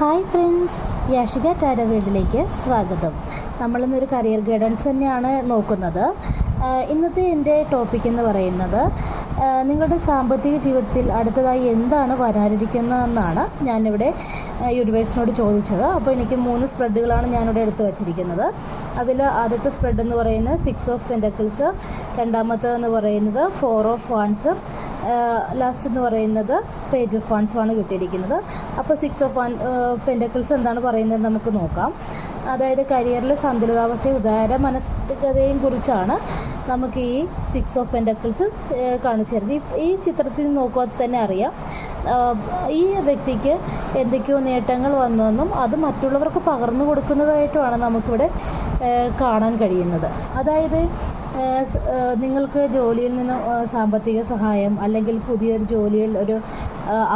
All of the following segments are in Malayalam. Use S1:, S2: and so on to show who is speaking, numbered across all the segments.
S1: ഹായ് ഫ്രണ്ട്സ് യാഷിക ടാര വീട്ടിലേക്ക് സ്വാഗതം. നമ്മളിന്നൊരു കരിയർ ഗൈഡൻസ് തന്നെയാണ് നോക്കുന്നത്. ഇന്നത്തെ എന്റെ ടോപ്പിക് എന്ന് പറയുന്നത് നിങ്ങളുടെ സാമ്പത്തിക ജീവിതത്തിൽ അടുത്തതായി എന്താണ് വരാനിരിക്കുന്നതെന്നാണ് ഞാനിവിടെ യൂണിവേഴ്സിനോട് ചോദിച്ചത്. അപ്പോൾ എനിക്ക് മൂന്ന് സ്പ്രെഡുകളാണ് ഞാനിവിടെ എടുത്തു വച്ചിരിക്കുന്നത്. അതിൽ ആദ്യത്തെ സ്പ്രെഡ് എന്ന് പറയുന്നത് സിക്സ് ഓഫ് പെന്റക്കിൾസ് രണ്ടാമത്തേതെന്ന് പറയുന്നത് ഫോർ ഓഫ് വൺസ് ലാസ്റ്റ് എന്ന് പറയുന്നത് പേജ് ഓഫ് ആണ് കിട്ടിയിരിക്കുന്നത്. അപ്പോൾ സിക്സ് ഓഫ് വൺ പെന്റക്കിൾസ് എന്താണ് പറയുന്നത് നമുക്ക് നോക്കാം. അതായത് കരിയറിലെ സന്തുലിതാവസ്ഥയും ഉദാര മനസ്കതയും കുറിച്ചാണ് നമുക്ക് ഈ സിക്സ് ഓഫ് പെന്റക്കിൾസ് കാണിച്ചു തരുന്നത്. ഈ ചിത്രത്തിൽ നോക്കുമ്പോൾ തന്നെ അറിയാം. ഈ വ്യക്തിക്ക് എന്തൊക്കെയോ നേട്ടങ്ങൾ വന്നതെന്നും അത് മറ്റുള്ളവർക്ക് പകർന്നു കൊടുക്കുന്നതായിട്ടുമാണ് നമുക്കിവിടെ കാണാൻ കഴിയുന്നത്. അതായത് നിങ്ങൾക്ക് ജോലിയിൽ നിന്ന് സാമ്പത്തിക സഹായം അല്ലെങ്കിൽ പുതിയൊരു ജോലിയിൽ ഒരു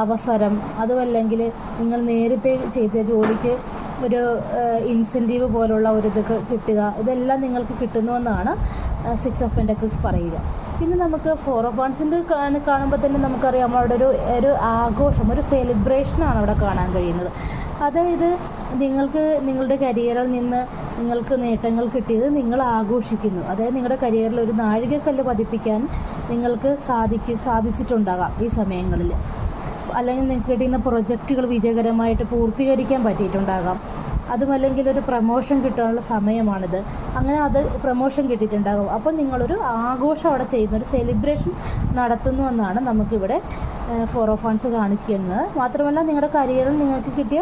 S1: അവസരം അതുമല്ലെങ്കിൽ നിങ്ങൾ നേരത്തെ ചെയ്ത ജോലിക്ക് ഒരു ഇൻസെന്റീവ് പോലുള്ള ഒരു ഇത് കിട്ടുക. ഇതെല്ലാം നിങ്ങൾക്ക് കിട്ടുന്നുവെന്നാണ് സിക്സ് ഓഫ് പെന്റക്കിൾസ് പറയുക. പിന്നെ നമുക്ക് ഫോർ ഓഫ് വൺസിന്റെ കാണുമ്പോൾ തന്നെ നമുക്കറിയാം അവിടെ ഒരു ഒരു ആഘോഷം ഒരു സെലിബ്രേഷനാണ് അവിടെ കാണാൻ കഴിയുന്നത്. അതായത് നിങ്ങൾക്ക് നിങ്ങളുടെ കരിയറിൽ നിന്ന് നിങ്ങൾക്ക് നേട്ടങ്ങൾ കിട്ടിയത് നിങ്ങൾ ആഘോഷിക്കുന്നു. അതായത് നിങ്ങളുടെ കരിയറിൽ ഒരു നാഴികക്കല്ല് പതിപ്പിക്കാൻ നിങ്ങൾക്ക് സാധിക്കും സാധിച്ചിട്ടുണ്ടാകാം ഈ സമയങ്ങളിൽ. അല്ലെങ്കിൽ നിങ്ങൾക്ക് കിട്ടുന്ന പ്രൊജക്റ്റുകൾ വിജയകരമായിട്ട് പൂർത്തീകരിക്കാൻ പറ്റിയിട്ടുണ്ടാകാം. അതുമല്ലെങ്കിൽ ഒരു പ്രമോഷൻ കിട്ടാനുള്ള സമയമാണിത്. അങ്ങനെ അത് പ്രമോഷൻ കിട്ടിയിട്ടുണ്ടാകും. അപ്പോൾ നിങ്ങളൊരു ആഘോഷം അവിടെ ചെയ്യുന്ന ഒരു സെലിബ്രേഷൻ നടത്തുന്നു എന്നാണ് നമുക്കിവിടെ ഫോർ ഓഫ് ഫണ്ട്സ് കാണിക്കുന്നത്. മാത്രമല്ല നിങ്ങളുടെ കരിയറിൽ നിങ്ങൾക്ക് കിട്ടിയ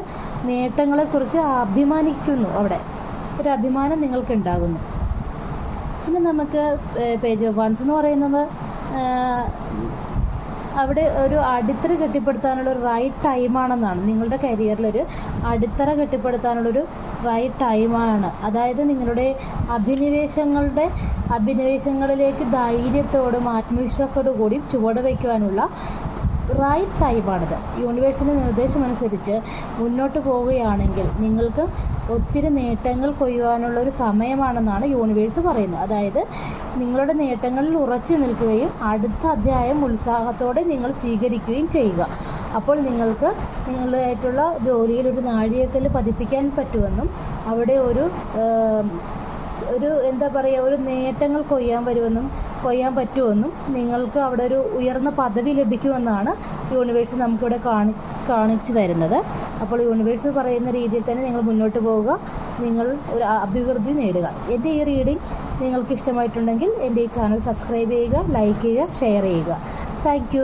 S1: നേട്ടങ്ങളെക്കുറിച്ച് അഭിമാനിക്കുന്നു അവിടെ. ഒരു അഭിമാനം നിങ്ങൾക്ക് ഉണ്ടാകുന്നു പിന്നെ നമുക്ക് പേജ് ഓഫ് വൺസ് എന്ന് പറയുന്നത് അവിടെ ഒരു അടിത്തറ കെട്ടിപ്പടുത്താനുള്ള ഒരു റൈറ്റ് ടൈമാണെന്നാണ് നിങ്ങളുടെ കരിയറിലൊരു അടിത്തറ കെട്ടിപ്പടുത്താനുള്ളൊരു റൈറ്റ് ടൈമാണ് അതായത് നിങ്ങളുടെ അഭിനിവേശങ്ങളുടെ അഭിനിവേശങ്ങളിലേക്ക് ധൈര്യത്തോടും ആത്മവിശ്വാസത്തോടു കൂടി ചുവട് വയ്ക്കുവാനുള്ള റൈറ്റ് ടൈമാണിത് യൂണിവേഴ്സിന്റെ നിർദ്ദേശമനുസരിച്ച് മുന്നോട്ട് പോവുകയാണെങ്കിൽ നിങ്ങൾക്ക് ഒത്തിരി നേട്ടങ്ങൾ കൊയ്യുവാനുള്ള ഒരു സമയമാണെന്നാണ് യൂണിവേഴ്സ് പറയുന്നത്. അതായത് നിങ്ങളുടെ നേട്ടങ്ങളിൽ ഉറച്ചു നിൽക്കുകയും അടുത്ത അധ്യായം ഉത്സാഹത്തോടെ നിങ്ങൾ സ്വീകരിക്കുകയും ചെയ്യുക. അപ്പോൾ നിങ്ങൾക്ക് നിങ്ങളുടേതായിട്ടുള്ള ജോലിയിൽ ഒരു നാഴികക്കല്ല് പതിപ്പിക്കാൻ പറ്റുമെന്നും അവിടെ ഒരു ഒരു എന്താ പറയുക ഒരു നേട്ടങ്ങൾ കൊയ്യാൻ വരുമെന്നും കൊയ്യാൻ പറ്റുമെന്നും നിങ്ങൾക്ക് അവിടെ ഒരു ഉയർന്ന പദവി ലഭിക്കുമെന്നാണ് യൂണിവേഴ്സ് നമുക്കിവിടെ കാണി കാണിച്ചു തരുന്നത്. അപ്പോൾ യൂണിവേഴ്സ് പറയുന്ന രീതിയിൽ തന്നെ നിങ്ങൾ മുന്നോട്ട് പോവുക. നിങ്ങൾ ഒരു അഭിവൃദ്ധി നേടുക. എന്റെ ഈ റീഡിംഗ് നിങ്ങൾക്ക് ഇഷ്ടമായിട്ടുണ്ടെങ്കിൽ എന്റെ ഈ ചാനൽ സബ്സ്ക്രൈബ് ചെയ്യുക ലൈക്ക് ചെയ്യുക ഷെയർ ചെയ്യുക. താങ്ക്